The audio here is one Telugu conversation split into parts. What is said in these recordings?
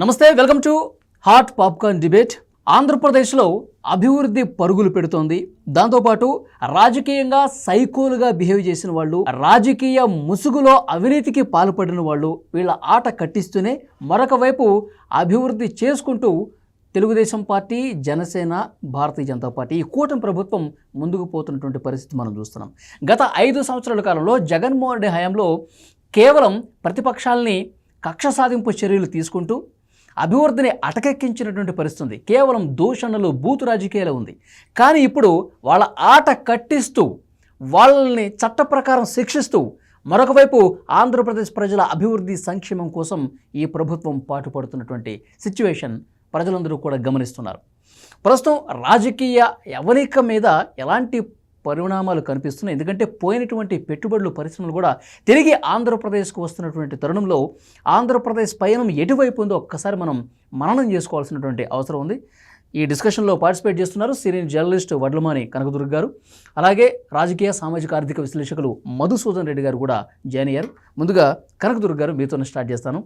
నమస్తే welcome to hot popcorn debate. ఆంధ్రప్రదేశ్లో అభివృద్ధి పరుగులు పెడుతోంది. దాంతోపాటు రాజకీయంగా సైకోలుగా బిహేవ్ చేసిన వాళ్ళు రాజకీయ ముసుగులో అవినీతికి పాల్పడిన వాళ్ళు వీళ్ళ ఆట కట్టిస్తూనే మరొక వైపు అభివృద్ధి చేసుకుంటూ తెలుగుదేశం పార్టీ జనసేన భారతీయ జనతా పార్టీ ఈ కూటమి ప్రభుత్వం ముందుకు పోతున్నటువంటి పరిస్థితి మనం చూస్తున్నాం. గత ఐదు సంవత్సరాల కాలంలో జగన్మోహన్ రెడ్డి హయాంలో కేవలం ప్రతిపక్షాలని కక్ష సాధింపు చర్యలు తీసుకుంటూ అభివృద్ధిని అటకెక్కించినటువంటి పరిస్థితి కేవలం దూషణలు బూతు రాజకీయాలు ఉంది. కానీ ఇప్పుడు వాళ్ళ ఆట కట్టిస్తూ వాళ్ళని చట్ట ప్రకారం శిక్షిస్తూ మరొక వైపు ఆంధ్రప్రదేశ్ ప్రజల అభివృద్ధి సంక్షేమం కోసం ఈ ప్రభుత్వం పాటుపడుతున్నటువంటి సిచ్యువేషన్ ప్రజలందరూ కూడా గమనిస్తున్నారు. ప్రస్తుతం రాజకీయ ఎవరిక మీద ఎలాంటి పరిణామాలు కనిపిస్తున్నాయి. ఎందుకంటే పోయినటువంటి పెట్టుబడులు పరిశ్రమలు కూడా తిరిగి ఆంధ్రప్రదేశ్కు వస్తున్నటువంటి తరుణంలో ఆంధ్రప్రదేశ్ పయనం ఎటువైపు ఉందో ఒక్కసారి మనం మననం చేసుకోవాల్సినటువంటి అవసరం ఉంది. ఈ డిస్కషన్లో పార్టిసిపేట్ చేస్తున్నారు సీనియర్ జర్నలిస్ట్ వడ్లమాని కనకదుర్గ గారు. అలాగే రాజకీయ సామాజిక ఆర్థిక విశ్లేషకులు మధుసూదన్ రెడ్డి గారు కూడా జాయిన్ అయ్యారు. ముందుగా కనకదుర్గ గారు మీతోనే స్టార్ట్ చేస్తాను.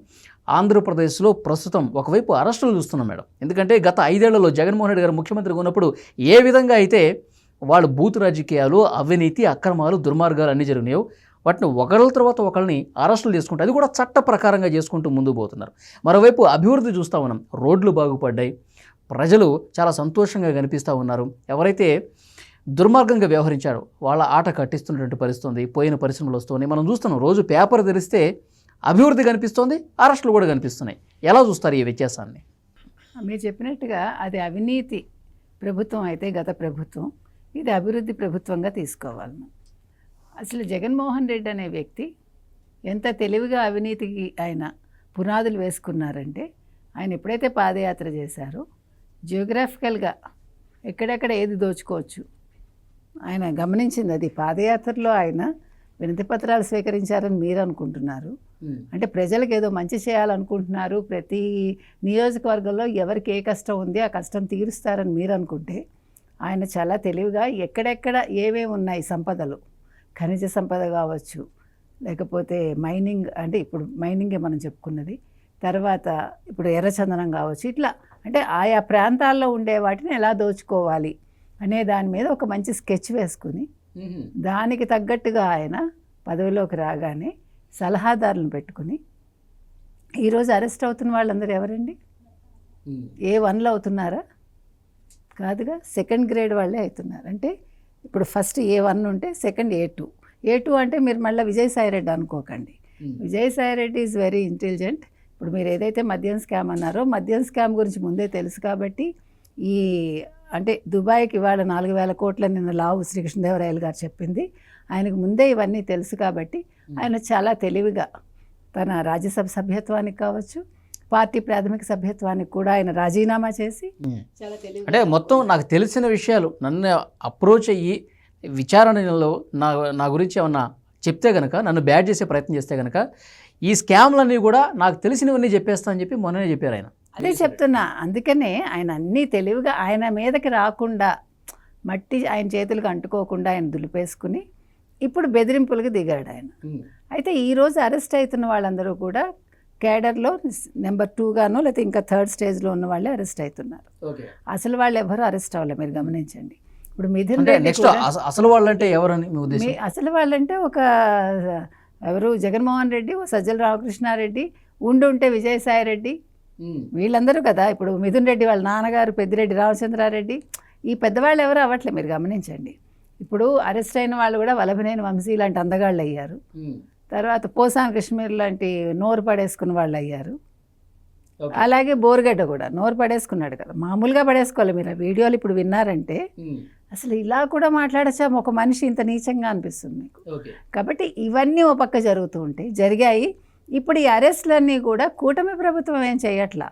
ఆంధ్రప్రదేశ్లో ప్రస్తుతం ఒకవైపు అరెస్టులు చూస్తున్నాం మేడం. ఎందుకంటే గత ఐదేళ్ళలో జగన్మోహన్ రెడ్డి గారు ముఖ్యమంత్రిగా ఉన్నప్పుడు ఏ విధంగా అయితే వాళ్ళు బూత్ రాజకీయాలు అవినీతి అక్రమాలు దుర్మార్గాలు అన్నీ జరిగినాయో వాటిని ఒకళ్ళ తర్వాత ఒకరిని అరెస్టులు చేసుకుంటూ అది కూడా చట్ట ప్రకారంగా చేసుకుంటూ ముందుకు పోతున్నారు. మరోవైపు అభివృద్ధి చూస్తూ ఉన్నాం. రోడ్లు బాగుపడ్డాయి. ప్రజలు చాలా సంతోషంగా కనిపిస్తూ ఉన్నారు. ఎవరైతే దుర్మార్గంగా వ్యవహరించారో వాళ్ళ ఆట కట్టిస్తున్నటువంటి పరిస్థితి ఉంది పోయిన పరిశ్రమలు వస్తున్నాయి మనం చూస్తున్నాం. రోజు పేపర్ తెరిస్తే అభివృద్ధి కనిపిస్తుంది అరెస్టులు కూడా కనిపిస్తున్నాయి. ఎలా చూస్తారు ఈ వ్యత్యాసాన్ని? మీరు చెప్పినట్టుగా అది అవినీతి ప్రభుత్వం అయితే గత ప్రభుత్వం. ఇది అభివృద్ధి ప్రభుత్వంగా తీసుకోవాలి మనం. అసలు జగన్మోహన్ రెడ్డి అనే వ్యక్తి ఎంత తెలివిగా అవినీతికి ఆయన పునాదులు వేసుకున్నారంటే ఆయన ఎప్పుడైతే పాదయాత్ర చేశారో జియోగ్రాఫికల్గా ఎక్కడెక్కడ ఏది దోచుకోవచ్చు? ఆయన గమనించింది అది. పాదయాత్రలో ఆయన వినతి పత్రాలు స్వీకరించారని మీరు అనుకుంటున్నారు. అంటే ప్రజలకు ఏదో మంచి చేయాలనుకుంటున్నారు. ప్రతి నియోజకవర్గంలో ఎవరికి ఏ కష్టం ఉంది ఆ కష్టం తీరుస్తారని మీరు అనుకుంటే ఆయన చాలా తెలివిగా ఎక్కడెక్కడ ఏమేమి ఉన్నాయి సంపదలు? ఖనిజ సంపద కావచ్చు లేకపోతే మైనింగ్ అంటే ఇప్పుడు మైనింగే మనం చెప్పుకున్నది. తర్వాత ఇప్పుడు ఎర్రచందనం కావచ్చు ఇట్లా అంటే ఆయా ప్రాంతాల్లో ఉండే వాటిని ఎలా దోచుకోవాలి అనే దాని మీద ఒక మంచి స్కెచ్ వేసుకుని దానికి తగ్గట్టుగా ఆయన పదవిలోకి రాగానే సలహాదారులను పెట్టుకుని ఈరోజు అరెస్ట్ అవుతున్న వాళ్ళందరూ ఎవరండి? ఏ వన్లో అవుతున్నారా? కాదుగా సెకండ్ గ్రేడ్ వాళ్ళే అవుతున్నారు. అంటే ఇప్పుడు ఫస్ట్ ఏ వన్ ఉంటే second A two. A two అంటే మీరు మళ్ళీ విజయసాయి రెడ్డి అనుకోకండి. Vijayasai Reddy is very intelligent. ఇప్పుడు మీరు ఏదైతే మద్యం స్కామ్ అన్నారో మద్యం స్కామ్ గురించి ముందే తెలుసు కాబట్టి ఈ అంటే దుబాయ్కి ఇవాళ నాలుగు వేల కోట్ల నిన్న లావు శ్రీకృష్ణదేవరాయలు గారు చెప్పింది. ఆయనకు ముందే ఇవన్నీ తెలుసు కాబట్టి ఆయన చాలా తెలివిగా తన రాజ్యసభ సభ్యత్వానికి కావచ్చు పార్టీ ప్రాథమిక సభ్యత్వానికి కూడా ఆయన రాజీనామా చేసి చాలా అంటే మొత్తం నాకు తెలిసిన విషయాలు నన్ను అప్రోచ్ అయ్యి విచారణలో నా నా గురించి ఏమన్నా చెప్తే కనుక నన్ను బ్యాడ్ చేసే ప్రయత్నం చేస్తే కనుక ఈ స్కామ్లన్నీ కూడా నాకు తెలిసినవన్నీ చెప్పేస్తా అని చెప్పి మొన్ననే చెప్పారు ఆయన. అదే చెప్తున్నా అందుకనే ఆయన అన్నీ తెలివిగా ఆయన మీదకి రాకుండా మట్టి ఆయన చేతులకు అంటుకోకుండా ఆయన దులిపేసుకుని ఇప్పుడు బెదిరింపులకు దిగాడు ఆయన. అయితే ఈరోజు అరెస్ట్ అవుతున్న వాళ్ళందరూ కూడా కేడర్లో నెంబర్ టూగానో లేకపోతే ఇంకా థర్డ్ స్టేజ్లో ఉన్న వాళ్ళే అరెస్ట్ అవుతున్నారు అసలు వాళ్ళు ఎవరు అరెస్ట్ అవ్వలేదు మీరు గమనించండి. ఇప్పుడు మిథున్ రెడ్డి నెక్స్ట్ అసలు వాళ్ళంటే ఎవరని మీ అసలు వాళ్ళంటే ఒక ఎవరు జగన్మోహన్ రెడ్డి ఓ సజ్జల రామకృష్ణారెడ్డి ఉండుంటే విజయసాయి రెడ్డి వీళ్ళందరూ కదా ఇప్పుడు మిథున్ రెడ్డి వాళ్ళ నాన్నగారు పెద్దిరెడ్డి రామచంద్రారెడ్డి. ఈ పెద్దవాళ్ళు ఎవరు అవ్వట్లే మీరు గమనించండి. ఇప్పుడు అరెస్ట్ అయిన వాళ్ళు కూడా వలభనేని వంశీ లాంటి అందగాళ్ళు అయ్యారు తర్వాత పోసాన్ కశ్మీర్ లాంటి నోరు పడేసుకున్న వాళ్ళు అయ్యారు. అలాగే బోర్గడ్డ కూడా నోరు పడేసుకున్నాడు కదా. మామూలుగా పడేసుకోవాలి మీరు. ఆ వీడియోలు ఇప్పుడు విన్నారంటే అసలు ఇలా కూడా మాట్లాడచ్చా. ఒక మనిషి ఇంత నీచంగా అనిపిస్తుంది మీకు. కాబట్టి ఇవన్నీ ఓ పక్క జరుగుతూ ఉంటాయి జరిగాయి. ఇప్పుడు ఈ అరెస్టులన్నీ కూడా కూటమి ప్రభుత్వం ఏం చేయట్లా?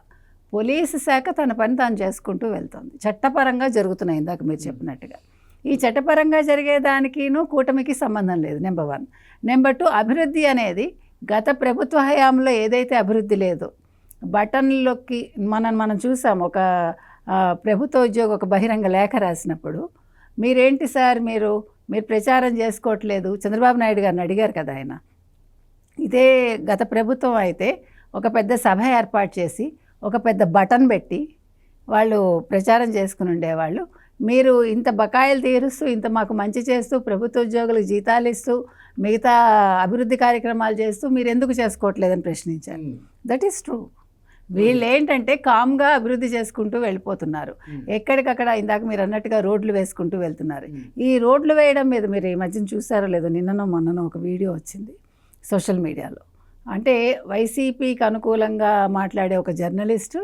పోలీసు శాఖ తన పని తాను చేసుకుంటూ వెళ్తుంది. చట్టపరంగా జరుగుతున్నాయి ఇందాక మీరు చెప్పినట్టుగా. ఈ చట్టపరంగా జరిగేదానికిను కూటమికి సంబంధం లేదు నెంబర్ వన్. నెంబర్ టూ అభివృద్ధి అనేది గత ప్రభుత్వ హయాంలో ఏదైతే అభివృద్ధి లేదో బటన్లోకి మనం మనం చూసాం ఒక ప్రభుత్వ ఉద్యోగం ఒక బహిరంగ లేఖ రాసినప్పుడు మీరేంటి సార్ మీరు మీరు ప్రచారం చేసుకోవట్లేదు? చంద్రబాబు నాయుడు గారిని అడిగారు కదా ఆయన. ఇదే గత ప్రభుత్వం అయితే ఒక పెద్ద సభ ఏర్పాటు చేసి ఒక పెద్ద బటన్ పెట్టి వాళ్ళు ప్రచారం చేసుకుని ఉండేవాళ్ళు. మీరు ఇంత బకాయిలు తీరుస్తూ ఇంత మాకు మంచి చేస్తూ ప్రభుత్వ ఉద్యోగులకు జీతాలు ఇస్తూ మిగతా అభివృద్ధి కార్యక్రమాలు చేస్తూ మీరు ఎందుకు చేసుకోవట్లేదని ప్రశ్నించారు. దట్ ఈస్ ట్రూ వీళ్ళు ఏంటంటే కామ్గా అభివృద్ధి చేసుకుంటూ వెళ్ళిపోతున్నారు. ఎక్కడికక్కడ ఇందాక మీరు అన్నట్టుగా రోడ్లు వేసుకుంటూ వెళ్తున్నారు. ఈ రోడ్లు వేయడం మీద మీరు ఈ మధ్యన చూసారో లేదో నిన్ననో మొన్ననో ఒక వీడియో వచ్చింది సోషల్ మీడియాలో. అంటే వైసీపీకి అనుకూలంగా మాట్లాడే ఒక జర్నలిస్టు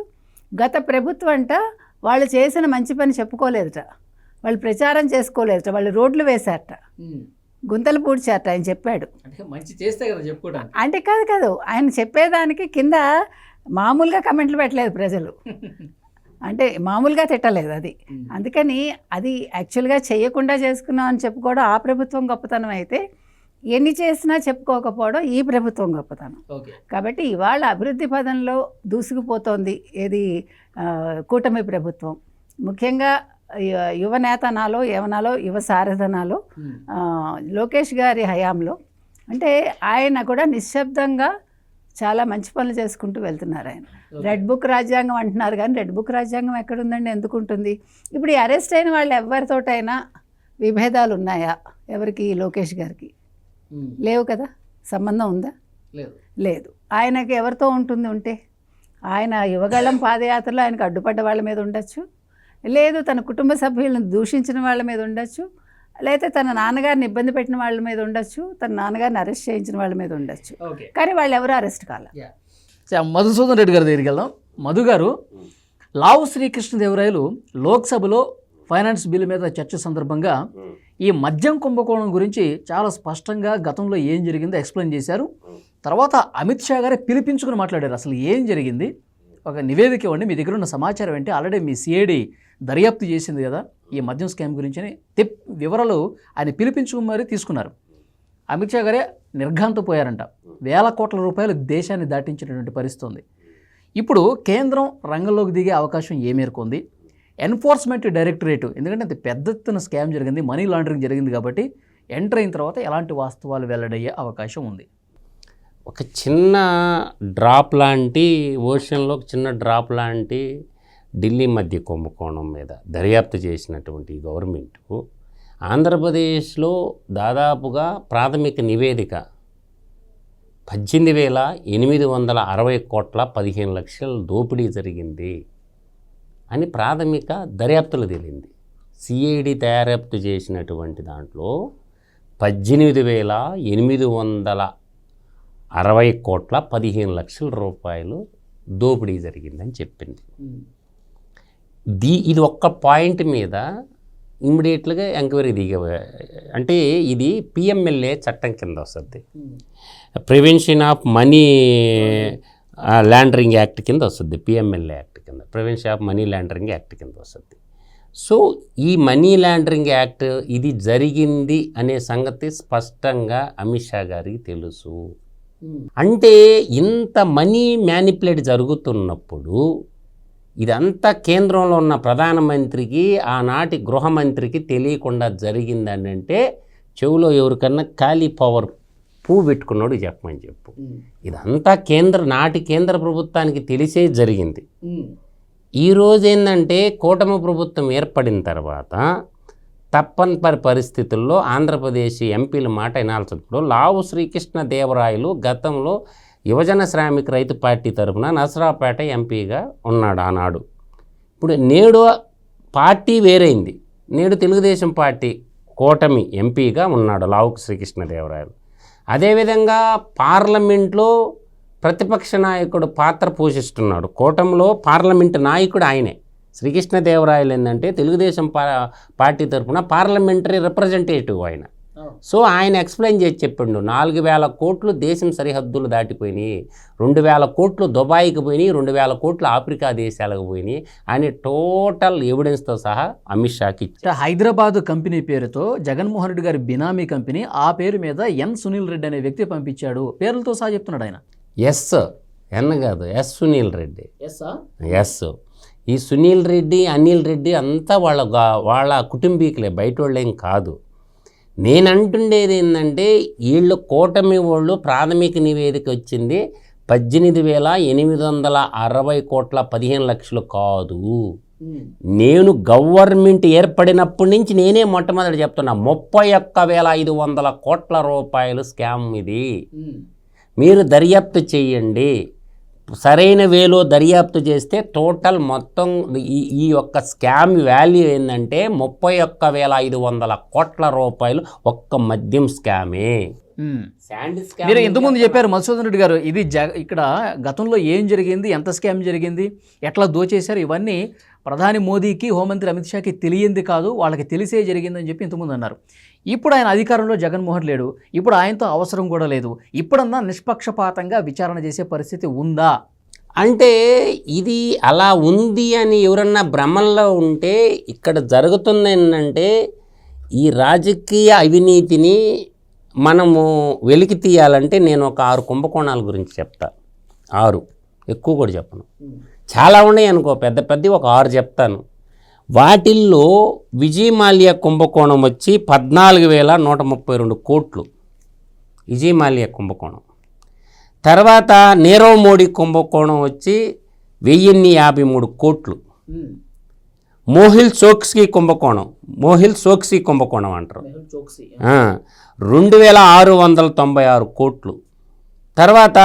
గత ప్రభుత్వం అంట వాళ్ళు చేసిన మంచి పని చెప్పుకోలేదట. వాళ్ళు ప్రచారం చేసుకోలేదట. వాళ్ళు రోడ్లు వేశారట. గుంతలు పూడ్చారట ఆయన చెప్పాడు. మంచి చేస్తే కదా చెప్పుకోవడానికి. అంటే కాదు కాదు ఆయన చెప్పేదానికి కింద మామూలుగా కమెంట్లు పెట్టలేదు ప్రజలు. అంటే మామూలుగా తిట్టలేదు అది. అందుకని అది యాక్చువల్గా చేయకుండా చేసుకున్నాం అని చెప్పుకోవడం ఆ ప్రభుత్వం గొప్పతనం అయితే ఎన్ని చేసినా చెప్పుకోకపోవడం ఈ ప్రభుత్వం గొప్పతనం. కాబట్టి ఇవాళ అభివృద్ధి పదంలో దూసుకుపోతోంది ఏది కూటమి ప్రభుత్వం. ముఖ్యంగా య- యువనేత నాలో యవనాలో యువ సారథనాలో లోకేష్ గారి హయాంలో అంటే ఆయన కూడా నిశ్శబ్దంగా చాలా మంచి పనులు చేసుకుంటూ వెళ్తున్నారు ఆయన. రెడ్ బుక్ రాజ్యాంగం అంటున్నారు కానీ రెడ్ బుక్ రాజ్యాంగం ఎక్కడుందండి? ఎందుకు ఉంటుంది ఇప్పుడు ఈ అరెస్ట్ అయిన వాళ్ళు ఎవరితోటైనా విభేదాలు ఉన్నాయా ఎవరికి? లోకేష్ గారికి? లేవు కదా? సంబంధం ఉందా? లేదు. లేదు. ఆయనకి ఎవరితో ఉంటుంది ఉంటే? ఆయన యువగళం పాదయాత్రలో ఆయనకు అడ్డుపడ్డ వాళ్ళ మీద ఉండొచ్చు. లేదు తన కుటుంబ సభ్యులను దూషించిన వాళ్ళ మీద ఉండొచ్చు. లేకపోతే తన నాన్నగారిని ఇబ్బంది పెట్టిన వాళ్ళ మీద ఉండొచ్చు. తన నాన్నగారిని అరెస్ట్ చేయించిన వాళ్ళ మీద ఉండొచ్చు. ఓకే. కానీ వాళ్ళు ఎవరు అరెస్ట్ కాల? మధుసూదన్ రెడ్డి గారి దగ్గరికి వెళ్దాం. మధు గారు లావు శ్రీకృష్ణదేవరాయలు లోక్సభలో ఫైనాన్స్ బిల్లు మీద చర్చ సందర్భంగా ఈ మద్యం కుంభకోణం గురించి చాలా స్పష్టంగా గతంలో ఏం జరిగిందో ఎక్స్ప్లెయిన్ చేశారు. తర్వాత అమిత్ షా గారే పిలిపించుకుని మాట్లాడారు. అసలు ఏం జరిగింది? ఒక నివేదిక ఇవ్వండి. మీ దగ్గర ఉన్న సమాచారం ఏంటి? ఆల్రెడీ మీ సిఐడి దర్యాప్తు చేసింది కదా ఈ మద్యం స్కామ్ గురించి తిప్ వివరాలు ఆయన పిలిపించుకుని మరీ తీసుకున్నారు. అమిత్ షా గారే నిర్ఘాంతపోయారంట వేల కోట్ల రూపాయలు దేశాన్ని దాటించినటువంటి పరిస్థితి ఉంది. ఇప్పుడు కేంద్రం రంగంలోకి దిగే అవకాశం ఏ మేరకు ఉంది? Enforcement directorate. ఎందుకంటే అంత పెద్ద ఎత్తున స్కామ్ జరిగింది మనీ లాండరింగ్ జరిగింది కాబట్టి ఎంటర్ అయిన తర్వాత ఎలాంటి వాస్తవాలు వెల్లడయ్యే అవకాశం ఉంది. ఒక చిన్న డ్రాప్ లాంటి ఓషన్లో ఒక చిన్న డ్రాప్ లాంటి ఢిల్లీ మధ్య కుంభకోణం మీద దర్యాప్తు చేసినటువంటి గవర్నమెంట్ ఆంధ్రప్రదేశ్లో దాదాపుగా ప్రాథమిక నివేదిక పద్దెనిమిది వేల ఎనిమిది వందల అరవై కోట్ల పదిహేను లక్షల దోపిడీ జరిగింది. అని ప్రాథమిక దర్యాప్తులో తేలింది. సిఐడి దర్యాప్తు చేసినటువంటి దాంట్లో పద్దెనిమిది వేల ఎనిమిది వందల అరవై కోట్ల పదిహేను లక్షల రూపాయలు దోపిడీ జరిగిందని చెప్పింది. దీ ఇది ఒక్క పాయింట్ మీద ఇమ్మీడియట్గా ఎంక్వైరీ దిగే అంటే ఇది పిఎంఎల్ఏ చట్టం కింద వస్తుంది. Prevention of money laundering act కింద వస్తుంది పిఎంఎల్ఏ యాక్ట్ కింద prevention of money laundering act కింద వస్తుంది. సో ఈ మనీ ల్యాండరింగ్ యాక్ట్ ఇది జరిగింది అనే సంగతి స్పష్టంగా అమిత్ షా గారికి తెలుసు. అంటే ఇంత మనీ మ్యానిపులేట్ జరుగుతున్నప్పుడు ఇదంతా కేంద్రంలో ఉన్న ప్రధానమంత్రికి ఆనాటి గృహమంత్రికి తెలియకుండా జరిగిందని అంటే చెవిలో ఎవరికన్నా ఖాళీ పవర్ పువ్వు పెట్టుకున్నాడు చెప్పమని చెప్పు. ఇదంతా కేంద్ర నాటి కేంద్ర ప్రభుత్వానికి తెలిసే జరిగింది. ఈ రోజు ఏంటంటే కూటమి ప్రభుత్వం ఏర్పడిన తర్వాత తప్పనిపరి పరిస్థితుల్లో ఆంధ్రప్రదేశ్ ఎంపీల మాట వినాల్సి ఇప్పుడు లావు శ్రీకృష్ణ దేవరాయలు గతంలో యువజన శ్రామిక రైతు పార్టీ తరఫున నసరాపేట ఎంపీగా ఉన్నాడు ఆనాడు. ఇప్పుడు నేడు పార్టీ వేరైంది. నేడు తెలుగుదేశం పార్టీ కూటమి ఎంపీగా ఉన్నాడు లావు శ్రీకృష్ణదేవరాయలు. అదేవిధంగా పార్లమెంట్లో ప్రతిపక్ష నాయకుడు పాత్ర పోషిస్తున్నాడు. కూటమిలో పార్లమెంటు నాయకుడు ఆయనే. శ్రీకృష్ణదేవరాయలు ఏంటంటే తెలుగుదేశం పార్టీ తరఫున పార్లమెంటరీ రిప్రజెంటేటివ్ ఆయన. సో ఆయన ఎక్స్ప్లెయిన్ చేసి చెప్పిండు నాలుగు వేల కోట్లు దేశం సరిహద్దులు దాటిపోయినాయి రెండు వేల కోట్లు దుబాయ్కి పోయినాయి రెండు వేల కోట్లు ఆఫ్రికా దేశాలకు పోయినాయి అని టోటల్ ఎవిడెన్స్తో సహా అమిత్ షాకి హైదరాబాద్ కంపెనీ పేరుతో జగన్మోహన్ రెడ్డి గారి బినామీ కంపెనీ ఆ పేరు మీద ఎన్ సునీల్ రెడ్డి అనే వ్యక్తి పంపించాడు. పేర్లతో సహా చెప్తున్నాడు ఆయన. ఎస్ ఎన్ కాదు S Sunil Reddy. S S. ఈ సునీల్ రెడ్డి అనిల్ రెడ్డి అంతా వాళ్ళ వాళ్ళ కుటుంబీకులే బయట వాళ్ళేం కాదు. నేను అంటుండేది ఏంటంటే వీళ్ళు కూటమి వాళ్ళు ప్రాథమిక నివేదిక వచ్చింది పద్దెనిమిది వేల ఎనిమిది వందల అరవై కోట్ల పదిహేను లక్షలు కాదు. నేను గవర్నమెంట్ ఏర్పడినప్పటి నుంచి నేనే మొట్టమొదటి చెప్తున్నా ముప్పై ఒక్క వేల ఐదు వందల కోట్ల రూపాయలు స్కామ్ ఇది. మీరు దర్యాప్తు చేయండి. సరైన వేలో దర్యాప్తు చేస్తే టోటల్ మొత్తం ఈ ఈ యొక్క స్కామ్ వాల్యూ ఏంటంటే ముప్పై ఒక్క వేల ఐదు వందల కోట్ల రూపాయలు ఒక్క మద్యం స్కామే. మీరు ఇంతకుముందు చెప్పారు మధుసూదన్ రెడ్డి గారు ఇది జ ఇక్కడ గతంలో ఏం జరిగింది ఎంత స్కామ్ జరిగింది ఎట్లా దోచేశారు ఇవన్నీ ప్రధాని మోదీకి హోంమంత్రి అమిత్ షాకి తెలియంది కాదు వాళ్ళకి తెలిసే జరిగిందని చెప్పి ఇంతకుముందు అన్నారు. ఇప్పుడు ఆయన అధికారంలో జగన్మోహన్ లేడు ఇప్పుడు ఆయనతో అవసరం కూడా లేదు ఇప్పుడన్నా నిష్పక్షపాతంగా విచారణ చేసే పరిస్థితి ఉందా? అంటే ఇది అలా ఉంది అని ఎవరన్నా భ్రమల్లో ఉంటే ఇక్కడ జరుగుతుంది ఏంటంటే ఈ రాజకీయ అవినీతిని మనము వెలికి తీయాలంటే నేను ఒక ఆరు కుంభకోణాల గురించి చెప్తా. ఆరు. ఎక్కువ కూడా చెప్పను. చాలా ఉన్నాయి అనుకో పెద్ద పెద్ద ఒక ఆరు చెప్తాను. వాటిల్లో విజయమాల్య కుంభకోణం వచ్చి పద్నాలుగు వేల నూట ముప్పై రెండు కోట్లు. విజయమాల్య కుంభకోణం. తర్వాత నీరవ్ మోడీ కుంభకోణం వచ్చి వెయ్యిన్ని యాభై మూడు కోట్లు. మోహిల్ సోక్స్కీ కుంభకోణం. మోహిల్ సోక్సీ కుంభకోణం అంటారు. రెండు వేల ఆరు వందల తొంభై ఆరు కోట్లు. తర్వాత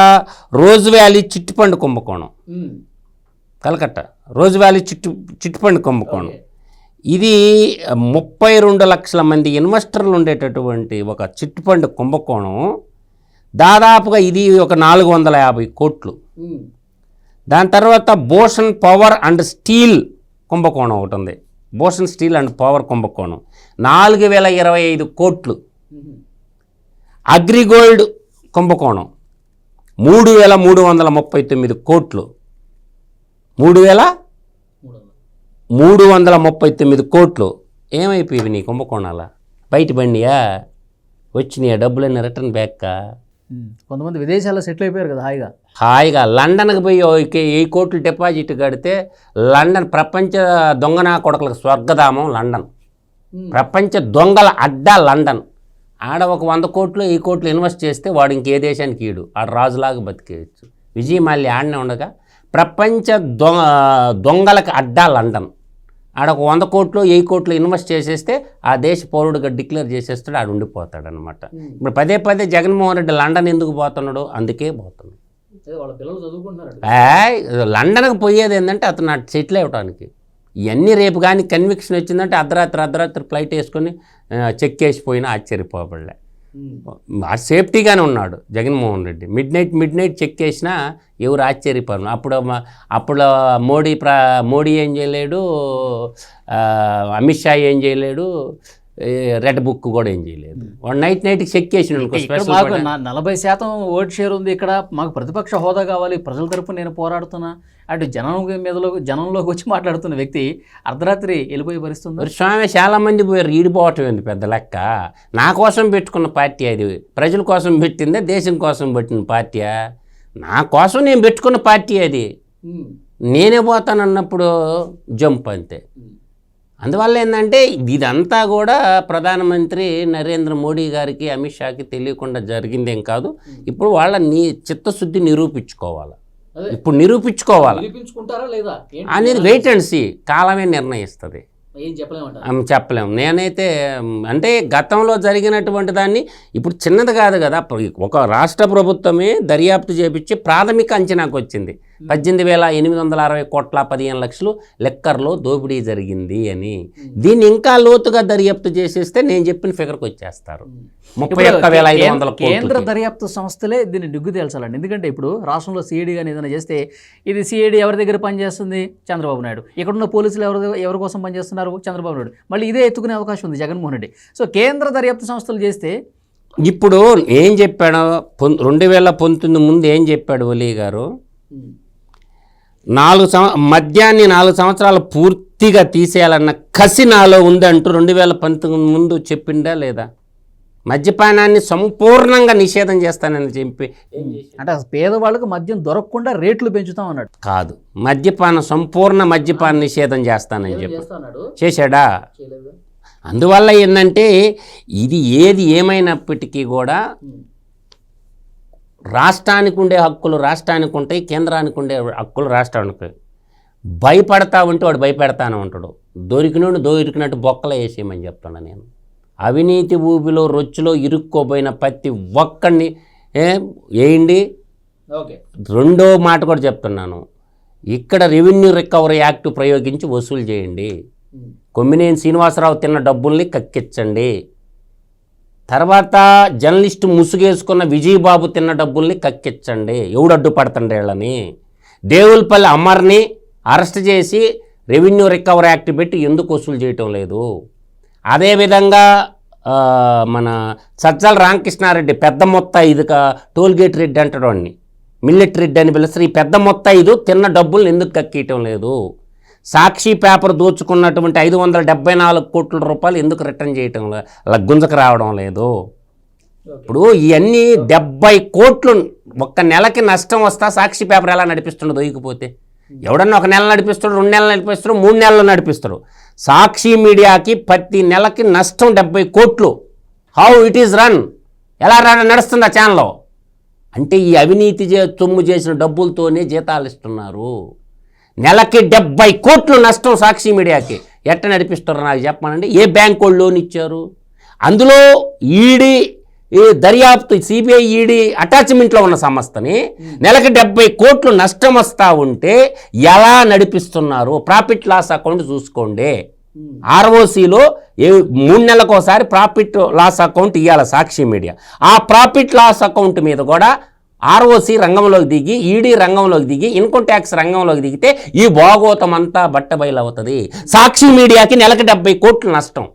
రోజ్ వ్యాలీ చిట్టుపండు కుంభకోణం. కలకత్తా. రోజ్ వ్యాలీ చిట్టు చిట్టుపండు కుంభకోణం. ఇది ముప్పై రెండు లక్షల మంది ఇన్వెస్టర్లు ఉండేటటువంటి ఒక చిట్టుపండు కుంభకోణం. దాదాపుగా ఇది ఒక నాలుగు వందల యాభై కోట్లు. దాని తర్వాత భూషణ్ పవర్ అండ్ స్టీల్ కుంభకోణం ఒకటి ఉంది. భూషణ్ స్టీల్ అండ్ పవర్ కుంభకోణం. నాలుగు వేల ఇరవై ఐదు కోట్లు. అగ్రిగోల్డ్ కుంభకోణం. మూడు వేల మూడు వందల ముప్పై తొమ్మిది కోట్లు. మూడు వేల మూడు వందల ముప్పై తొమ్మిది కోట్లు. ఏమైపోయి నీ కుంభకోణాల? బయట బండియా వచ్చినాయా డబ్బులన్నీ రిటర్న్ బ్యాక్కా? మ్మ్. కొంతమంది విదేశాల్లో సెటిల్ అయిపోయారు కదా హాయిగా. హాయిగా లండన్కి పోయి వెయ్యి కోట్లు డిపాజిట్ కడితే లండన్ ప్రపంచ దొంగనా కొడకలకు స్వర్గధామం లండన్. ప్రపంచ దొంగల అడ్డా లండన్. ఆడ ఒక వంద కోట్లు ఈ కోట్లు ఇన్వెస్ట్ చేస్తే వాడు ఇంకే దేశానికి ఈడు ఆడ రాజులాగా బతికేయచ్చు. విజయ్ మాల్య ఆడనే ఉండగా ప్రపంచ దొంగ దొంగలకు అడ్డా లండన్. ఆడ ఒక వంద కోట్లు వెయ్యి కోట్లు ఇన్వెస్ట్ చేసేస్తే ఆ దేశ పౌరుడిగా డిక్లేర్ చేసేస్తాడు ఆడు ఉండిపోతాడు అనమాట ఇప్పుడు పదే పదే జగన్మోహన్ రెడ్డి లండన్ ఎందుకు పోతున్నాడు? అందుకే పోతున్నాడు. లండన్కి పోయేది ఏంటంటే అతను అటు సెటిల్ అవ్వడానికి ఇవన్నీ రేపు కానీ కన్విక్షన్ వచ్చిందంటే అర్ధరాత్రి అర్ధరాత్రి ఫ్లైట్ వేసుకొని చెక్ వేసిపోయినా ఆశ్చర్యపోబడలే. సేఫ్టీగానే ఉన్నాడు Jaganmohan Reddy. Midnight midnight check చేసినా ఎవరు ఆశ్చర్యపడను. అప్పుడు మా- అప్పుడు మోడీ ప్ర మోడీ ఏం చేయలేడు అమిత్ షా ఏం చేయలేడు రెడ్ బుక్ కూడా ఏం చేయలేదు. వాడు నైట్ నైట్ చెక్ చేసిన మాకు నలభై శాతం ఓట్ షేర్ ఉంది ఇక్కడ. మాకు ప్రతిపక్ష హోదా కావాలి. ప్రజల తరపున నేను పోరాడుతున్నా. అటు జనం మీదలో జనంలోకి వచ్చి మాట్లాడుతున్న వ్యక్తి అర్ధరాత్రి వెళ్ళిపోయి పరిస్థితుంది మరి స్వామి చాలా మంది పోయారు. ఈడిపోవటం ఏంది పెద్ద లెక్క? నా కోసం పెట్టుకున్న పార్టీ అది. ప్రజల కోసం పెట్టిందే? దేశం కోసం పెట్టిన పార్టీయా? నా కోసం నేను పెట్టుకున్న పార్టీ అది. నేనే పోతానన్నప్పుడు జంప్ అంతే. అందువల్ల ఏంటంటే ఇదంతా కూడా ప్రధానమంత్రి నరేంద్ర మోడీ గారికి అమిత్ షాకి తెలియకుండా జరిగిందేం కాదు. ఇప్పుడు వాళ్ళ నీ చిత్తశుద్ధి నిరూపించుకోవాలి. ఇప్పుడు నిరూపించుకోవాలి. అనేది వెయిట్ అండ్ సీ కాలమే నిర్ణయిస్తుంది. చెప్పలేము నేనైతే అంటే గతంలో జరిగినటువంటి దాన్ని ఇప్పుడు చిన్నది కాదు కదా. ఒక రాష్ట్ర ప్రభుత్వమే దర్యాప్తు చేపించి ప్రాథమిక అంచనాకు వచ్చింది పద్దెనిమిది వేల ఎనిమిది వందల అరవై కోట్ల పదిహేను లక్షలు లెక్కర్లో దోపిడీ జరిగింది అని. దీన్ని ఇంకా లోతుగా దర్యాప్తు చేసేస్తే నేను చెప్పిన ఫిగర్కి వచ్చేస్తారు. ముప్పై ఒక్క వేల ఐదు వందల కేంద్ర దర్యాప్తు సంస్థలే దీన్ని డిగ్గు తేల్చాలండి. ఎందుకంటే ఇప్పుడు రాష్ట్రంలో సిఐడి కానీ ఏదైనా చేస్తే ఇది సిఐడి ఎవరి దగ్గర పనిచేస్తుంది? చంద్రబాబు నాయుడు. ఇక్కడున్న పోలీసులు ఎవరి ఎవరి కోసం పనిచేస్తున్నారు? చంద్రబాబు నాయుడు. మళ్ళీ ఇదే ఎత్తుకునే అవకాశం ఉంది జగన్మోహన్ రెడ్డి. సో కేంద్ర దర్యాప్తు సంస్థలు చేస్తే ఇప్పుడు ఏం చెప్పాడు? రెండు వేల పంతొమ్మిది ముందు ఏం చెప్పాడు ఒలీ గారు నాలుగు సంవ మద్యాన్ని నాలుగు సంవత్సరాలు పూర్తిగా తీసేయాలన్న కసి నాలో ఉందంటూ రెండు వేల పంతొమ్మిది ముందు చెప్పిండా లేదా? మద్యపానాన్ని సంపూర్ణంగా నిషేధం చేస్తానని చెప్పి? అంటే పేదవాళ్ళకు మద్యం దొరకకుండా రేట్లు పెంచుతాం అన్నాడు. కాదు. మద్యపానం సంపూర్ణ మద్యపాన నిషేధం చేస్తానని చెప్పి. చేశాడా? అందువల్ల ఏంటంటే ఇది ఏది ఏమైనప్పటికీ కూడా రాష్ట్రానికి ఉండే హక్కులు రాష్ట్రానికి ఉంటాయి కేంద్రానికి ఉండే హక్కులు రాష్ట్రానికి భయపడతా ఉంటే వాడు భయపెడతానే ఉంటాడు. దొరికినోడు దొరికినట్టు బొక్కలు వేసేయమని చెప్తున్నా నేను. అవినీతి ఊబిలో రొచ్చులో ఇరుక్కోబోయిన ప్రతి ఒక్కడిని వేయండి ఓకే. రెండో మాట కూడా చెప్తున్నాను. ఇక్కడ రెవెన్యూ రికవరీ యాక్ట్ ప్రయోగించి వసూలు చేయండి. కొమ్మినేని శ్రీనివాసరావు తిన్న డబ్బుల్ని కక్కించండి తర్వాత జర్నలిస్టు ముసుగేసుకున్న విజయబాబు తిన్న డబ్బుల్ని కక్కించండి ఎవడు అడ్డుపడతండి వీళ్ళని? దేవులపల్లి అమర్ని అరెస్ట్ చేసి రెవెన్యూ రికవరీ యాక్ట్ పెట్టి ఎందుకు వసూలు చేయటం లేదు? అదేవిధంగా మన సజ్జల రామకృష్ణారెడ్డి పెద్ద మొత్త ఇదిగా టోల్గేట్ రెడ్డి అంటాడు వాడిని. మిల్లెట్ రెడ్డి అని పిలుస్తారు. ఈ పెద్ద మొత్త ఇది తిన్న డబ్బుల్ని ఎందుకు కక్కియటం లేదు? సాక్షి పేపర్ దోచుకున్నటువంటి ఐదు వందల డెబ్బై నాలుగు కోట్ల రూపాయలు ఎందుకు రిటర్న్ చేయటం లేదు అలా గుంజకు రావడం లేదు. ఇప్పుడు ఇవన్నీ డెబ్బై కోట్లు ఒక్క నెలకి నష్టం వస్తా సాక్షి పేపర్ ఎలా నడిపిస్తుండో దొరికిపోతే ఎవడన్నా ఒక నెల నడిపిస్తాడు రెండు నెలలు నడిపిస్తాడు మూడు నెలలు నడిపిస్తాడు. సాక్షి మీడియాకి ప్రతి నెలకి నష్టం డెబ్బై కోట్లు. హౌ ఇట్ ఈస్ రన్ ఎలా నడుస్తుంది ఆ ఛానల్లో అంటే ఈ అవినీతి చే చేసిన డబ్బులతోనే జీతాలు ఇస్తున్నారు. నెలకి డెబ్బై కోట్లు నష్టం సాక్షి మీడియాకి. ఎట్ట నడిపిస్తారు నాకు చెప్పానండి. ఏ బ్యాంక్ వాళ్ళు లోన్ ఇచ్చారు? అందులో ఈడీ ఈ దర్యాప్తు సిబిఐ ఈడీ అటాచ్మెంట్లో ఉన్న సంస్థని నెలకి డెబ్బై కోట్లు నష్టం వస్తూ ఉంటే ఎలా నడిపిస్తున్నారు? ప్రాఫిట్ లాస్ అకౌంట్ చూసుకోండి. ఆర్ఓసీలో ఏ మూడు నెలలకు ఒకసారి ప్రాఫిట్ లాస్ అకౌంట్ ఇవ్వాలి సాక్షి మీడియా. ఆ ప్రాఫిట్ లాస్ అకౌంట్ మీద కూడా ఆర్ఓసి రంగంలోకి దిగి ఈడీ రంగంలోకి దిగి ఇన్కమ్ ట్యాక్స్ రంగంలోకి దిగితే ఈ భాగోతం అంతా బట్టబయలవుతుంది సాక్షి మీడియాకి నెలకి డెబ్బై కోట్లు నష్టం.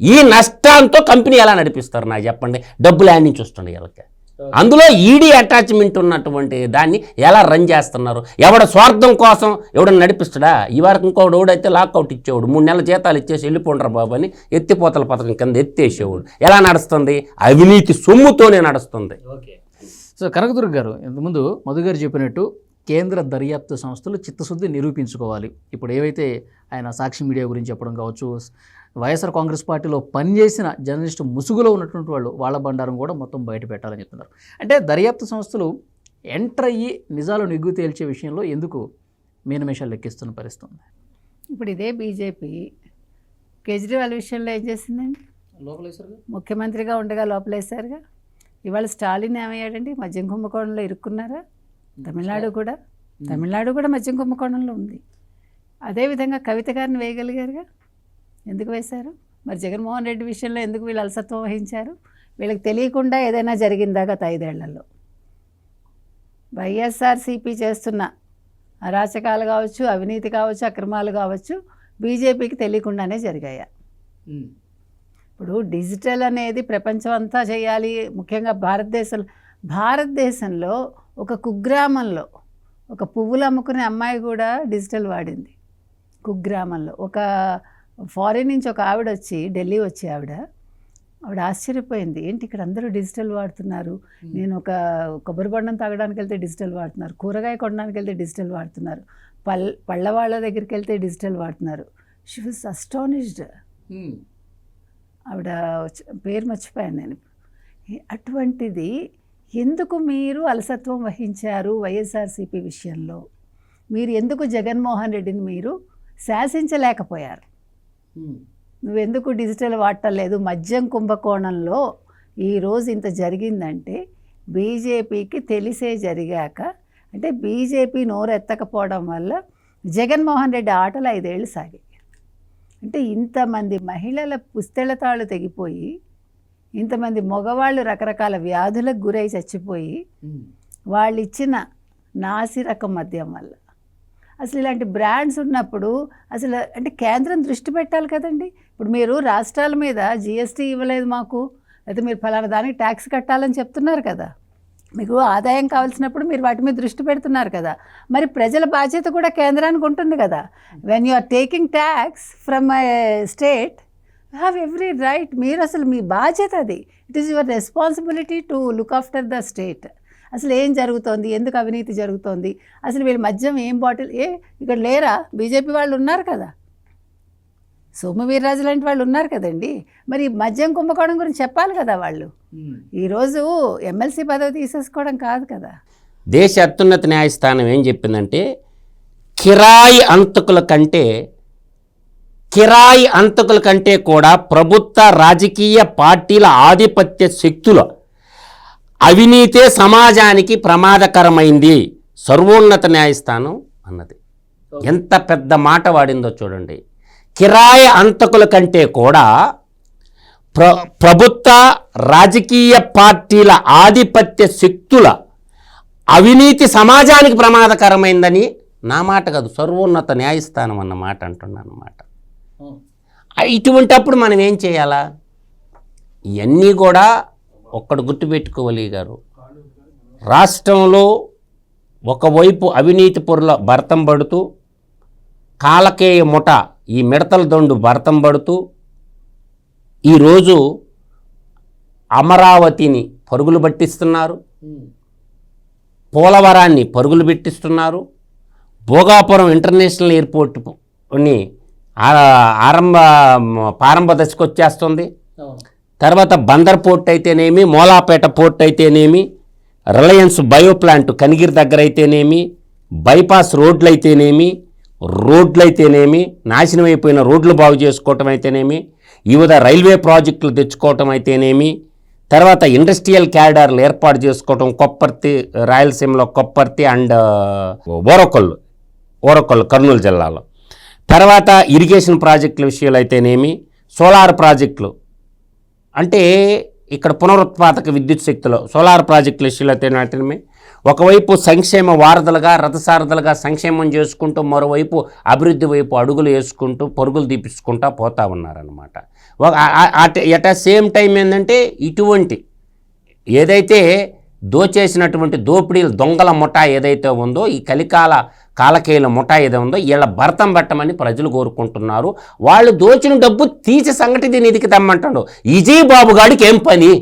ఈ నష్టాంతో కంపెనీ ఎలా నడిపిస్తారు నాకు చెప్పండి. డబ్బులు యాడ్ నుంచి వస్తుంది వీళ్ళకి. అందులో ఈడీ అటాచ్మెంట్ ఉన్నటువంటి దాన్ని ఎలా రన్ చేస్తున్నారు? ఎవడ స్వార్థం కోసం ఎవడన్నా నడిపిస్తాడా? ఈ వారికి ఇంకోటి ఎవడైతే లాక్అవుట్ ఇచ్చేవాడు మూడు నెలల జీతాలు ఇచ్చేసి వెళ్ళిపోండ్రా బాబు అని ఎత్తిపోతల పథకం కింద ఎత్తేసేవాడు. ఎలా నడుస్తుంది? అవినీతి సొమ్ముతోనే నడుస్తుంది. ఓకే. సో కనకదుర్గ గారు ఇంతకుముందు మధు గారు చెప్పినట్టు కేంద్ర దర్యాప్తు సంస్థలు చిత్తశుద్ధి నిరూపించుకోవాలి. ఇప్పుడు ఏవైతే ఆయన సాక్షి మీడియా గురించి చెప్పడం కావచ్చు వైఎస్ఆర్ కాంగ్రెస్ పార్టీలో పనిచేసిన జర్నలిస్టు ముసుగులో ఉన్నటువంటి వాళ్ళు వాళ్ళ బండారం కూడా మొత్తం బయట పెట్టాలని చెప్తున్నారు. అంటే దర్యాప్తు సంస్థలు ఎంటర్ అయ్యి నిజాలు నిగ్గు తేల్చే విషయంలో ఎందుకు మీనమేషాలు లెక్కిస్తున్న పరిస్థితి ఉంది? ఇప్పుడు ఇదే బీజేపీ. కేజ్రీవాల్ విషయంలో ఏం చేసిందండి? ముఖ్యమంత్రిగా ఉండగా లోపలేశారుగా? ఇవాళ స్టాలిన్ ఏమయ్యాడండి? మద్యం కుంభకోణంలో ఇరుక్కున్నారా? తమిళనాడు కూడా. తమిళనాడు కూడా మద్యం కుంభకోణంలో ఉంది. అదేవిధంగా కవిత గారిని వేయగలిగారుగా? ఎందుకు వేశారు? మరి జగన్మోహన్ రెడ్డి విషయంలో ఎందుకు వీళ్ళు అలసత్వం వహించారు? వీళ్ళకి తెలియకుండా ఏదైనా జరిగిందా గత ఐదేళ్ళలో? వైఎస్ఆర్సీపీ చేస్తున్న అరాచకాలు కావచ్చు అవినీతి కావచ్చు అక్రమాలు కావచ్చు బీజేపీకి తెలియకుండానే జరిగాయా? ఇప్పుడు డిజిటల్ అనేది ప్రపంచం అంతా చేయాలి. ముఖ్యంగా భారతదేశం భారతదేశంలో ఒక కుగ్రామంలో ఒక పువ్వులు అమ్ముకునే అమ్మాయి కూడా డిజిటల్ వాడింది. కుగ్రామంలో. ఒక ఫారిన్ నుంచి ఒక ఆవిడ వచ్చి ఢిల్లీ వచ్చి ఆవిడ ఆవిడ ఆశ్చర్యపోయింది. ఏంటి ఇక్కడ అందరూ డిజిటల్ వాడుతున్నారు? నేను ఒక కొబ్బరి బొండం తాగడానికి వెళ్తే డిజిటల్ వాడుతున్నారు. కూరగాయ కొనడానికి వెళ్తే డిజిటల్ వాడుతున్నారు. పల్ పళ్ళ వాళ్ళ దగ్గరికి వెళ్తే డిజిటల్ వాడుతున్నారు. షీ వాస్ అస్టానిష్డ్ ఆవిడ పేరు మర్చిపోయాను నేను. అటువంటిది ఎందుకు మీరు అలసత్వం వహించారు వైఎస్ఆర్సీపీ విషయంలో? మీరు ఎందుకు జగన్మోహన్ రెడ్డిని మీరు శాసించలేకపోయారు? నువ్వెందుకు డిజిటల్ వాడటలేదు మద్యం కుంభకోణంలో ఈరోజు ఇంత జరిగిందంటే బీజేపీకి తెలిసే జరిగాక అంటే బీజేపీ నోరెత్తకపోవడం వల్ల జగన్మోహన్ రెడ్డి ఆటలు ఐదేళ్ళు సాగాయి. అంటే ఇంతమంది మహిళల పుస్తెలతాళ్ళు తెగిపోయి ఇంతమంది మగవాళ్ళు రకరకాల వ్యాధులకు గురై చచ్చిపోయి వాళ్ళు ఇచ్చిన నాసి రకం మద్యం వల్ల. అసలు ఇలాంటి బ్రాండ్స్ ఉన్నప్పుడు అసలు అంటే కేంద్రం దృష్టి పెట్టాలి కదండి. ఇప్పుడు మీరు రాష్ట్రాల మీద జిఎస్టీ ఇవ్వలేదు మాకు అయితే మీరు ఫలానా దానికి ట్యాక్స్ కట్టాలని చెప్తున్నారు కదా. మీకు ఆదాయం కావాల్సినప్పుడు మీరు వాటి మీద దృష్టి పెడుతున్నారు కదా. మరి ప్రజల బాధ్యత కూడా కేంద్రానికి ఉంటుంది కదా. When you are taking tax from state have every right మీరు అసలు మీ బాధ్యత అది. It is your responsibility to look after the state అసలు ఏం జరుగుతోంది? ఎందుకు అవినీతి జరుగుతోంది? అసలు వీళ్ళ మద్యం ఏం బాటిల్ ఏ ఇక్కడ లేరా? బీజేపీ వాళ్ళు ఉన్నారు కదా. సోమవీర్రాజు లాంటి వాళ్ళు ఉన్నారు కదండి. మరి మద్యం కుంభకోణం గురించి చెప్పాలి కదా వాళ్ళు. ఈరోజు ఎమ్మెల్సీ పదవి తీసేసుకోవడం కాదు కదా. దేశ అత్యున్నత న్యాయస్థానం ఏం చెప్పిందంటే కిరాయి అంతకుల కంటే కిరాయి అంతకుల కంటే కూడా ప్రభుత్వ రాజకీయ పార్టీల ఆధిపత్య శక్తుల అవినీతే సమాజానికి ప్రమాదకరమైంది. సర్వోన్నత న్యాయస్థానం అన్నది. ఎంత పెద్ద మాట వాడిందో చూడండి. కిరాయి అంతకుల కంటే కూడా ప్ర ప్రభుత్వ రాజకీయ పార్టీల ఆధిపత్య శక్తుల అవినీతి సమాజానికి ప్రమాదకరమైందని నా మాట కాదు సర్వోన్నత న్యాయస్థానం అన్న మాట అంటున్నాను అన్నమాట. ఇటువంటప్పుడు మనం ఏం చేయాలా? ఇవన్నీ కూడా ఒక్కడు గుర్తుపెట్టుకోవాలి గారు. రాష్ట్రంలో ఒకవైపు అవినీతి పొరుల భర్తం పడుతూ కాలకేయ ముఠ ఈ మిడతల దొండు భర్తం పడుతూ ఈరోజు అమరావతిని పరుగులు పట్టిస్తున్నారు. పోలవరాన్ని పరుగులు పెట్టిస్తున్నారు. భోగాపురం ఇంటర్నేషనల్ ఎయిర్పోర్ట్ని ఆరంభ ప్రారంభ దశకు వచ్చేస్తుంది. తర్వాత బందర్ పోర్ట్ అయితేనేమి మోలాపేట పోర్ట్ అయితేనేమి రిలయన్స్ బయో ప్లాంట్ కనిగిరి దగ్గర అయితేనేమి బైపాస్ రోడ్లు అయితేనేమి రోడ్లు అయితేనేమి నాశనం అయిపోయిన రోడ్లు బాగు చేసుకోవటం అయితేనేమి వివిధ రైల్వే ప్రాజెక్టులు తెచ్చుకోవటం అయితేనేమి తర్వాత ఇండస్ట్రియల్ క్యారిడార్లు ఏర్పాటు చేసుకోవటం కొప్పర్తి రాయలసీమలో కొప్పర్తి అండ్ ఓరకొల్లు ఓరకొల్లు కర్నూలు జిల్లాలో. తర్వాత ఇరిగేషన్ ప్రాజెక్టుల విషయాలు అయితేనేమి సోలార్ ప్రాజెక్టులు. అంటే ఇక్కడ పునరుత్పాదక విద్యుత్ శక్తిలో సోలార్ ప్రాజెక్టుల విషయాలు అయితేనేమి ఒకవైపు సంక్షేమ వారధులుగా రథసారథులుగా సంక్షేమం చేసుకుంటూ మరోవైపు అభివృద్ధి వైపు అడుగులు వేసుకుంటూ పరుగులు తీపించుకుంటూ పోతా ఉన్నారనమాట ఎట్ ఆ సేమ్ టైం ఏంటంటే ఇటువంటి ఏదైతే దోచేసినటువంటి దోపిడీల దొంగల ముఠా ఏదైతే ఉందో ఈ కలికాల కాలకేయుల ముఠా ఏదో ఉందో వీళ్ళ భర్తం పెట్టమని ప్రజలు కోరుకుంటున్నారు. వాళ్ళు దోచిన డబ్బు తీసి సంఘటిత నిధికి తెమ్మంటాడు. విజయ్ బాబు గాడికి ఏం పని?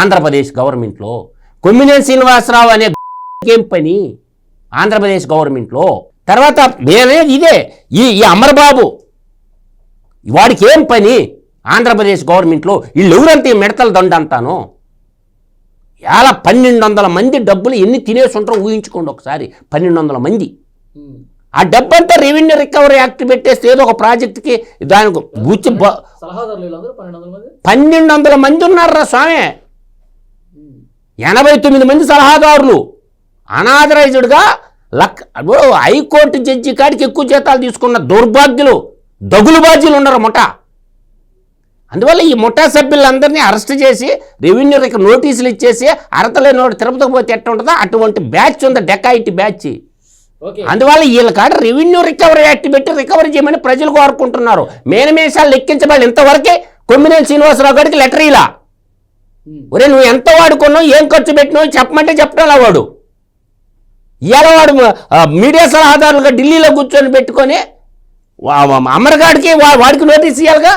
ఆంధ్రప్రదేశ్ గవర్నమెంట్లో. కొమ్మినేని శ్రీనివాసరావు అనే ఏం పని ఆంధ్రప్రదేశ్ గవర్నమెంట్లో తర్వాత నేనే ఇదే ఈ ఈ అమరబాబు. వాడికి ఏం పని ఆంధ్రప్రదేశ్ గవర్నమెంట్లో వీళ్ళు ఎవరంటే ఈ మిడతల దొండ అంటాను ఎలా పన్నెండు వందల మంది డబ్బులు ఎన్ని తినేసి ఉంటారో ఊహించుకోండి ఒకసారి. పన్నెండు వందల మంది. ఆ డబ్బంతా రెవెన్యూ రికవరీ యాక్ట్ పెట్టేస్తే ఏదో ఒక ప్రాజెక్ట్కి దానికి గుచ్చి పన్నెండు వందల మంది? ఉన్నారా స్వామి. ఎనభై తొమ్మిది మంది సలహాదారులు. అనాథరైజ్డ్గా లక్ హైకోర్టు జడ్జి కాడికి ఎక్కువ జీతాలు తీసుకున్న దౌర్భాగ్యులు దగులు బాధ్యులు ఉన్నారు ముఠ. అందువల్ల ఈ ముఠా సభ్యులందరినీ అరెస్ట్ చేసి రెవెన్యూ రిక నోటీసులు ఇచ్చేసి అరతలేని వాడు తిరుపతికి పోతే ఎట్ట ఉంటుందో అటువంటి బ్యాచ్ ఉంది డెకాయిటీ బ్యాచ్. అందువల్ల వీళ్ళ కాడ రెవెన్యూ రికవరీ యాక్ట్ పెట్టి రికవరీ చేయమని ప్రజలు కోరుకుంటున్నారు. మేనమేషాలు లెక్కించబడి ఇంతవరకే కొమ్మినేని శ్రీనివాసరావు గారికి లెటర్ ఇలా ఒరే నువ్వు ఎంత వాడుకున్నావు ఏం ఖర్చు పెట్టినావు చెప్పమంటే చెప్పడం వాడు. ఇవాళ వాడు మీడియా సలహాదారులుగా ఢిల్లీలో కూర్చొని పెట్టుకొని వా- అమరగాడికి వా- వాడికి నోటీస్ ఇవ్వాలిగా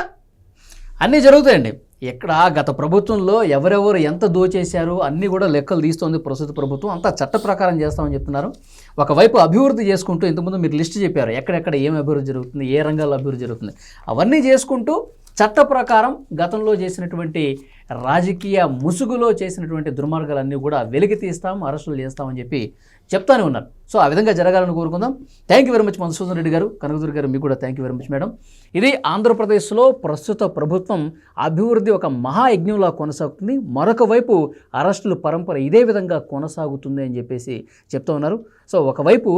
అన్నీ జరుగుతాయండి. ఎక్కడ గత ప్రభుత్వంలో ఎవరెవరు ఎంత దోచేశారు అన్నీ కూడా లెక్కలు తీస్తోంది ప్రస్తుత ప్రభుత్వం. అంతా చట్ట ప్రకారం చేస్తామని చెప్తున్నారు. ఒకవైపు అభివృద్ధి చేసుకుంటూ ఇంతకుముందు మీరు లిస్ట్ చెప్పారు ఎక్కడెక్కడ ఏం అభివృద్ధి జరుగుతుంది ఏ రంగాల్లో అభివృద్ధి జరుగుతుంది అవన్నీ చేసుకుంటూ చట్ట ప్రకారం గతంలో చేసినటువంటి రాజకీయ ముసుగులో చేసినటువంటి దుర్మార్గాలన్నీ కూడా వెలికి తీస్తాం అరెస్టులు చేస్తామని చెప్పి చెప్తానే ఉన్నారు. సో ఆ విధంగా జరగాలని కోరుకుందాం. Thank you very much Madhusudan Reddy garu Kanakadurga garu మీకు కూడా thank you very much madam. ఇది ఆంధ్రప్రదేశ్లో ప్రస్తుత ప్రభుత్వం అభివృద్ధి ఒక మహాయజ్ఞంలా కొనసాగుతుంది. మరొక వైపు అరెస్టుల పరంపర ఇదే విధంగా కొనసాగుతుంది అని చెప్పేసి చెప్తూ ఉన్నారు. సో ఒకవైపు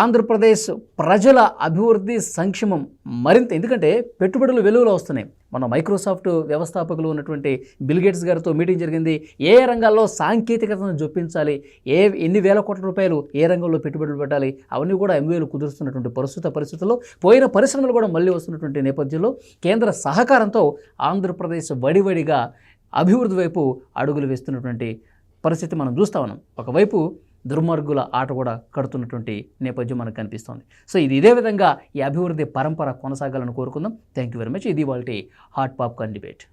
ఆంధ్రప్రదేశ్ ప్రజల అభివృద్ధి సంక్షేమం మరింత ఎందుకంటే పెట్టుబడులు వెలుగులో వస్తున్నాయి. మన మైక్రోసాఫ్ట్ వ్యవస్థాపకులు ఉన్నటువంటి బిల్గేట్స్ గారితో మీటింగ్ జరిగింది. ఏ ఏ రంగాల్లో సాంకేతికతను జొప్పించాలి? ఏ ఎన్ని వేల కోట్ల రూపాయలు ఏ రంగంలో పెట్టుబడులు పెట్టాలి? అవన్నీ కూడా ఎంవేలు కుదురుస్తున్నటువంటి ప్రస్తుత పరిస్థితుల్లో పోయిన పరిశ్రమలు కూడా మళ్ళీ వస్తున్నటువంటి నేపథ్యంలో కేంద్ర సహకారంతో ఆంధ్రప్రదేశ్ వడివడిగా అభివృద్ధి వైపు అడుగులు వేస్తున్నటువంటి పరిస్థితి మనం చూస్తా ఉన్నాం. ఒకవైపు దుర్మార్గుల ఆట కూడా కడుతున్నటువంటి నేపథ్యం మనకు కనిపిస్తోంది. సో ఇది ఇదే విధంగా ఈ అభివృద్ధి పరంపర కొనసాగాలని కోరుకుందాం. థ్యాంక్ యూ వెరీ మచ్ ఇది వాళ్ళ హాట్ పాప్ కన్ డిబేట్